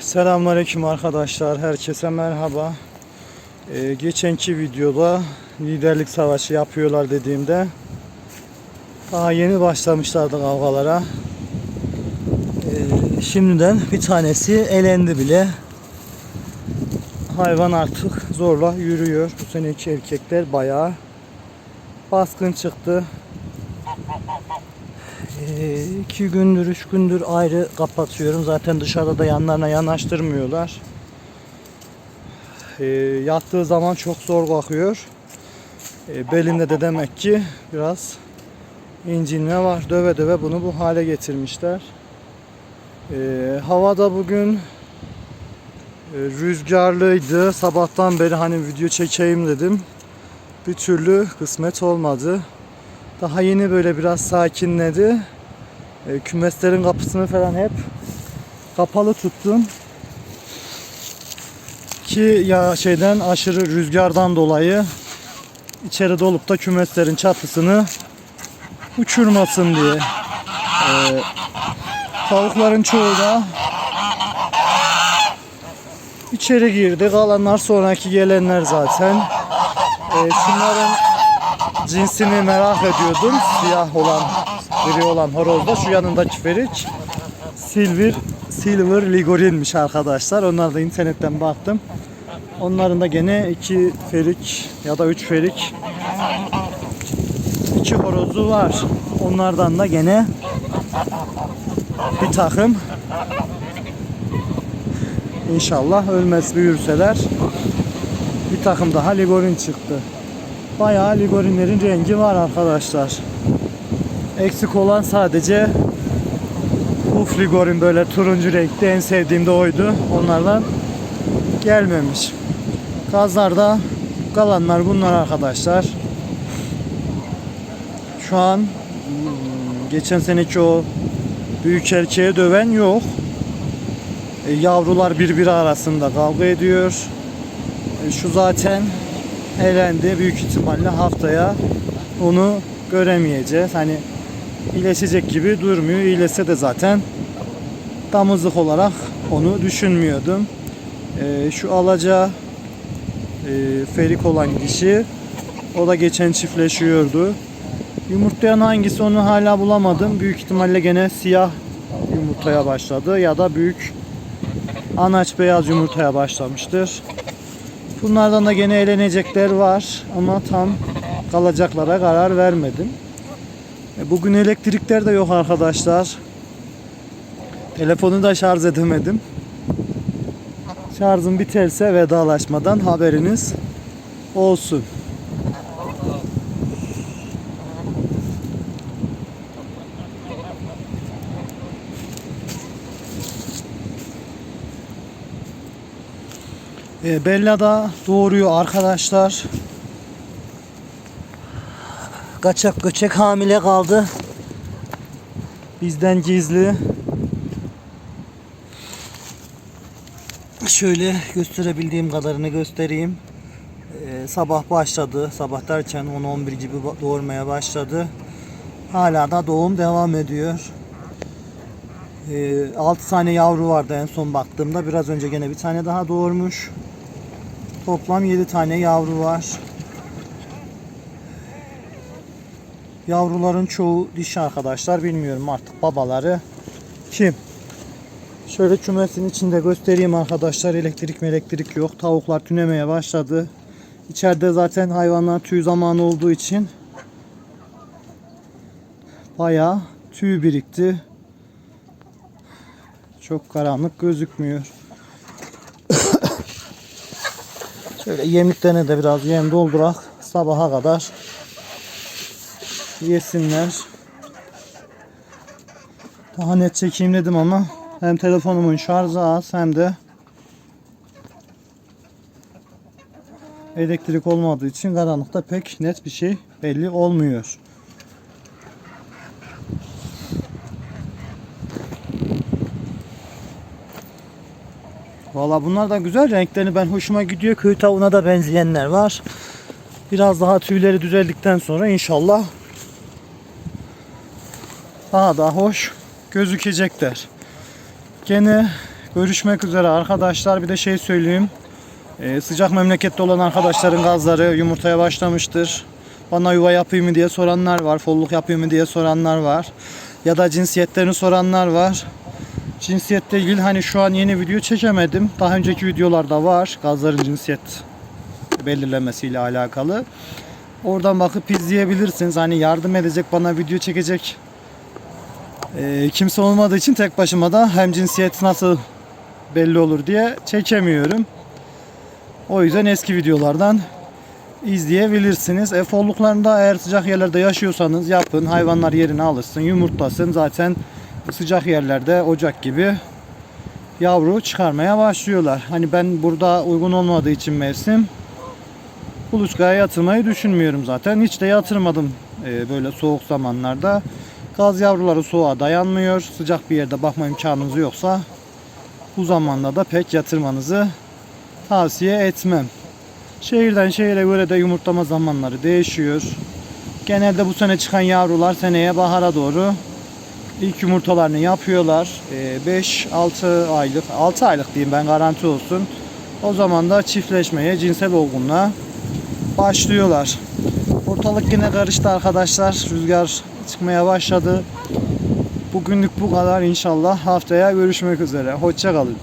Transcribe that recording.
Selamünaleyküm arkadaşlar. Herkese merhaba. Ee, geçenki videoda liderlik savaşı yapıyorlar dediğimde daha yeni başlamışlardı kavgalara. Ee, şimdiden bir tanesi elendi bile. Hayvan artık zorla yürüyor. Bu seneki erkekler bayağı baskın çıktı. Ee, iki gündür, üç gündür ayrı kapatıyorum. Zaten dışarıda da yanlarına yanaştırmıyorlar. Ee, yattığı zaman çok zor kalkıyor. Ee, belinde de demek ki biraz incinme var. Döve döve bunu bu hale getirmişler. Ee, havada bugün e, rüzgarlıydı. Sabahtan beri hani video çekeyim dedim. Bir türlü kısmet olmadı. Daha yeni böyle biraz sakinledi. E, kümeslerin kapısını falan hep kapalı tuttum. Ki ya şeyden aşırı rüzgardan dolayı içeri dolup da kümeslerin çatısını uçurmasın diye. E, tavukların çoğu da içeri girdi. Kalanlar sonraki gelenler zaten. E, şunların cinsini merak ediyordum. Siyah olan, gri olan horozda şu yanındaki ferik silver silver ligorinmiş arkadaşlar. Onlar da internetten baktım. Onların da gene iki ferik ya da üç ferik iki horozu var. Onlardan da gene bir takım İnşallah ölmez büyürseler bir takım daha ligorin çıktı. Bayağı ligorinlerin rengi var arkadaşlar. Eksik olan sadece uf ligorin böyle turuncu renkte en sevdiğim de oydu. Onlardan gelmemiş. Gazlarda kalanlar bunlar arkadaşlar. Şu an hmm, geçen seneki o büyük erkeğe döven yok. E, yavrular birbiri arasında kavga ediyor. E, şu zaten elendi. Büyük ihtimalle haftaya onu göremeyeceğiz. Hani iyileşecek gibi durmuyor. İyileşse de zaten damızlık olarak onu düşünmüyordum. Ee, şu alaca e, ferik olan kişi o da geçen çiftleşiyordu. Yumurtlayan hangisi onu hala bulamadım. Büyük ihtimalle gene siyah yumurtaya başladı ya da büyük anaç beyaz yumurtaya başlamıştır. Bunlardan da gene eğlenecekler var ama tam kalacaklara karar vermedim. E, Bugün elektrikler de yok arkadaşlar. Telefonu da şarj edemedim. Şarjım biterse vedalaşmadan haberiniz olsun. E, Bella da doğuruyor arkadaşlar. Kaçak göçek hamile kaldı. Bizden gizli. Şöyle gösterebildiğim kadarını göstereyim. Ee, sabah başladı. Sabah derken 10-11 gibi doğurmaya başladı. Hala da doğum devam ediyor. Ee, 6 tane yavru vardı en son baktığımda. Biraz önce gene bir tane daha doğurmuş. Toplam 7 tane yavru var. Yavruların çoğu dişi arkadaşlar. Bilmiyorum artık babaları kim? Şöyle kümesin içinde göstereyim arkadaşlar. Elektrik elektrik yok. Tavuklar tünemeye başladı. İçeride zaten hayvanlar tüy zamanı olduğu için bayağı tüy birikti. Çok karanlık gözükmüyor. Şöyle yemliklerine de biraz yem doldurak sabaha kadar yesinler. Daha net çekeyim dedim ama hem telefonumun şarjı az hem de elektrik olmadığı için karanlıkta pek net bir şey belli olmuyor. Valla bunlar da güzel renklerini ben hoşuma gidiyor. Köy tavuğuna da benzeyenler var. Biraz daha tüyleri düzeldikten sonra inşallah daha da hoş gözükecekler. Gene Görüşmek üzere arkadaşlar. Bir de şey söyleyeyim. Ee, sıcak memlekette olan arkadaşların gazları yumurtaya başlamıştır. Bana yuva yapayım mı diye soranlar var. Folluk yapayım mı diye soranlar var. Ya da cinsiyetlerini soranlar var. Cinsiyetle ilgili hani şu an yeni video çekemedim. Daha önceki videolarda var. Gazların cinsiyet belirlemesiyle alakalı. Oradan bakıp izleyebilirsiniz. Hani yardım edecek bana video çekecek ee, kimse olmadığı için tek başıma da hem cinsiyet nasıl belli olur diye çekemiyorum. O yüzden eski videolardan izleyebilirsiniz. E, folluklarında eğer sıcak yerlerde yaşıyorsanız yapın. Hayvanlar yerine alışsın, yumurtlasın. Zaten sıcak yerlerde ocak gibi yavru çıkarmaya başlıyorlar. Hani ben burada uygun olmadığı için mevsim kuluçkaya yatırmayı düşünmüyorum zaten. Hiç de yatırmadım e, böyle soğuk zamanlarda. Gaz yavruları soğuğa dayanmıyor. Sıcak bir yerde bakma imkanınız yoksa bu zamanda da pek yatırmanızı tavsiye etmem. Şehirden şehire göre de yumurtlama zamanları değişiyor. Genelde bu sene çıkan yavrular seneye bahara doğru ilk yumurtalarını yapıyorlar. 5-6 aylık, 6 aylık diyeyim ben garanti olsun. O zaman da çiftleşmeye, cinsel olgunluğa başlıyorlar. Ortalık yine karıştı arkadaşlar. Rüzgar çıkmaya başladı. Bugünlük bu kadar inşallah. Haftaya görüşmek üzere. Hoşça kalın.